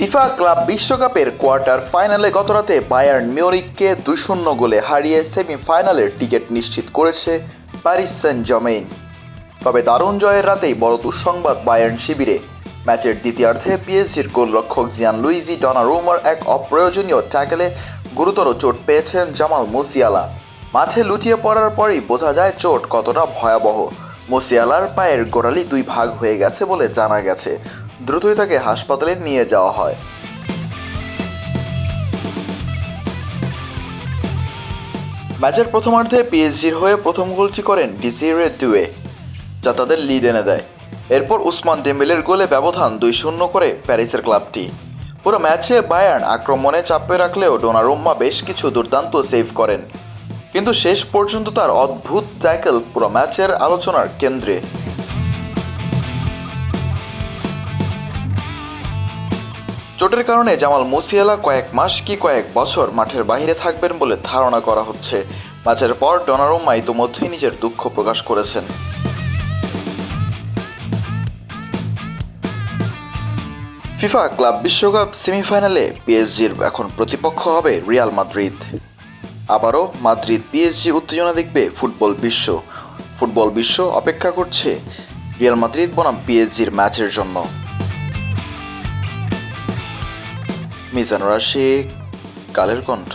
FIFA club বিশ্বকাপের quarter ফাইনালে গতরাতে বায়ার্ন মিউনিককে দুই শূন্য গোলে হারিয়ে সেমিফাইনালের টিকিট নিশ্চিত করেছে প্যারিস সেন্ট জমেইন তবে দারুণ জয়ের রাতেই বড় দুঃসংবাদ বায়ার্ন শিবিরে। ম্যাচের দ্বিতীয়ার্ধে পিএসজির গোলরক্ষক জিয়ান লুইজি ডনারুমার এক অপ্রয়োজনীয় ট্যাকেলে গুরুতর চোট পেয়েছেন জামাল মুসিয়ালা। মাঠে লুটিয়ে পড়ার পরই বোঝা যায় চোট কতটা ভয়াবহ। মুসিয়ালার পায়ের গোড়ালি দুই ভাগ হয়ে গেছে বলে জানা গেছে। দ্রুতই তাকে হাসপাতালে নিয়ে যাওয়া হয়। ম্যাচের প্রথমার্ধে পিএসজির হয়ে প্রথম গোলটি করেন ডিজিরে ডুয়ে যা তাদের লিড এনে দেয়। এরপর উসমান ডেম্বেলের গোলে ব্যবধান দুই শূন্য করে প্যারিসের ক্লাবটি। পুরো ম্যাচে বায়ার্ন আক্রমণে চাপে রাখলেও ডোনারুম্মা বেশ কিছু দুর্দান্ত সেভ করেন। কিন্তু শেষ পর্যন্ত তার অদ্ভুত ট্যাকেল পুরো ম্যাচের আলোচনার কেন্দ্রে। চোটের কারণে জামাল মুসিয়ালা কয়েক মাস কি কয়েক বছর মাঠের বাইরে থাকবেন বলে ধারণা করা হচ্ছে। ম্যাচের পর ডোনারুম্মা ইতোমধ্যেই নিজের দুঃখ প্রকাশ করেছেন। ফিফা ক্লাব বিশ্বকাপ সেমিফাইনালে পিএসজির এখন প্রতিপক্ষ হবে রিয়াল মাদ্রিদ। আবারও মাদ্রিদ পিএসজি উত্তেজনা দেখবে ফুটবল বিশ্ব। ফুটবল বিশ্ব অপেক্ষা করছে রিয়াল মাদ্রিদ বনাম পিএসজির ম্যাচের জন্য। মিজানুর আশিক কালের কণ্ঠ।